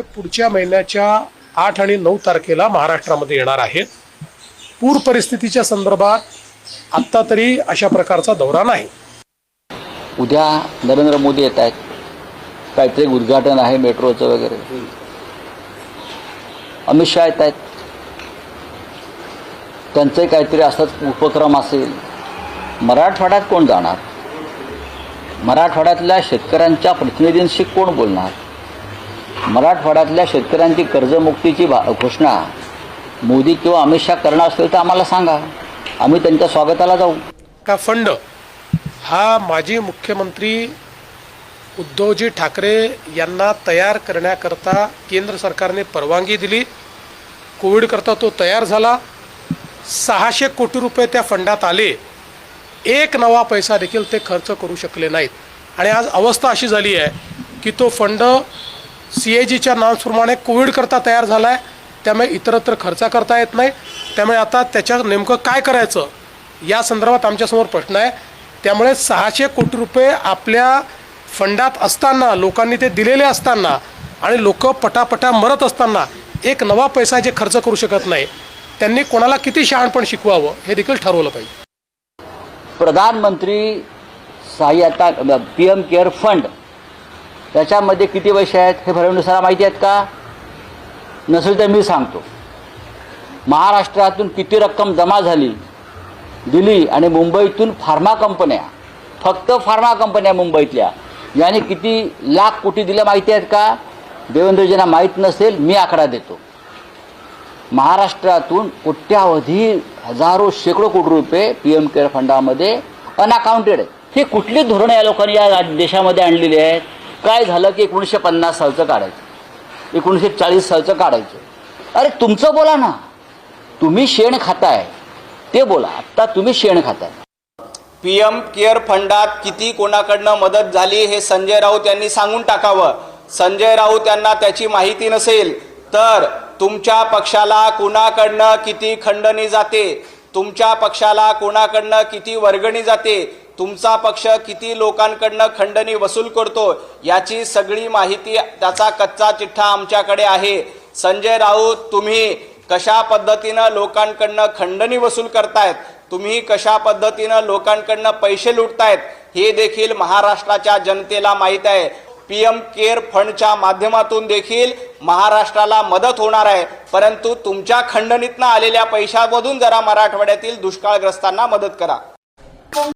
पुढच्या महिन्याच्या आठ आणि नऊ तारखेला महाराष्ट्रामध्ये येणार आहेत. पूर परिस्थितीच्या संदर्भात आत्ता तरी अशा प्रकारचा दौरा नाही. उद्या नरेंद्र मोदी येत आहेत. काहीतरी उद्घाटन आहे मेट्रोचं वगैरे. अमित शहा येत आहेत. त्यांचे काहीतरी असंच उपक्रम असेल. मराठवाड्यात कोण जाणार? मराठवाड्यातल्या शेतकऱ्यांच्या प्रतिनिधींशी कोण बोलणार? मराठवाड्यातल्या शेतकऱ्यांची कर्जमुक्तीची भा घोषणा. मोदी किंवा अमित शहा करणार असेल तर आम्हाला सांगा. आम्ही त्यांच्या स्वागताला जाऊ. का फंड? हा माजी मुख्यमंत्री उद्धवजी ठाकरे यांना तयार करण्याकरता केंद्र सरकारने परवानगी दिली. कोविडकरता तो तयार झाला. सहाशे कोटी रुपये त्या फंडात आले. एक नवा पैसा देखील ते खर्च करू शकले नाहीत. आणि आज अवस्था अशी झाली आहे की तो फंड सी ए जीच्या नॉर्म्सप्रमाणे कोविडकरता तयार झाला आहे त्यामुळे इतरत्र खर्च करता येत नाही. त्यामुळे आता त्याच्या नेमकं काय करायचं या संदर्भात आमच्यासमोर प्रश्न आहे. त्यामुळे सहाशे कोटी रुपये आपल्या फंडात असताना लोकांनी ते दिलेले असताना आणि लोक पटापटा मरत असताना एक नवा पैसा जे खर्च करू शकत नाही त्यांनी कोणाला किती शहाणपण शिकवावं हे देखील ठरवलं पाहिजे. प्रधानमंत्री सहाय्यता पी एम केअर फंड त्याच्यामध्ये किती पैसे आहेत हे फडणवीसाला माहिती आहेत का? नसेल तर मी सांगतो. महाराष्ट्रातून किती रक्कम जमा झाली दिली आणि मुंबईतून फार्मा कंपन्या फक्त फार्मा कंपन्या मुंबईतल्या याने किती लाख कोटी दिल्या माहिती आहेत का? देवेंद्रजींना माहीत नसेल मी आकडा देतो. महाराष्ट्रातून कोट्यावधी हजारो शेकडो कोटी रुपये पी एम केअर फंडामध्ये अनअकाउंटेड हे ही कुठली धोरणं या लोकांनी या राज- देशामध्ये आणलेली आहेत? काय झालं की एकोणीसशे पन्नास सालचं काढायचं. एकोणीसशे चाळीस सालचं काढायचं. अरे तुमचं बोला ना. तुम्ही शेण खाताय. ते बोला. आत्ता तुम्ही शेण खाताय. पी एम केअर फंडात किती कोणाकडनं मदत झाली हे संजय राऊत यांनी सांगून टाकावं. संजय राऊत यांना त्याची माहिती नसेल तर तुमच्या पक्षाला कुणाकडनं किती खंडणी जाते? तुमच्या पक्षाला कोणाकडनं किती वर्गणी जाते? तुमचा पक्ष किती लोकांकडनं खंडणी वसूल करतो याची सगळी माहिती त्याचा कच्चा चिठ्ठा आमच्याकडे आहे. संजय राऊत तुम्ही कशा पद्धतीनं लोकांकडनं खंडणी वसूल करतायत? तुम्ही कशा पद्धतीनं लोकांकडनं पैसे लुटतायत? हे देखील महाराष्ट्राच्या जनतेला माहीत आहे. पी एम केअर फंडच्या माध्यमातून देखील महाराष्ट्राला मदत होणार आहे. परंतु तुमच्या खंडणीतनं आलेल्या पैशामधून जरा मराठवाड्यातील दुष्काळग्रस्तांना मदत करा.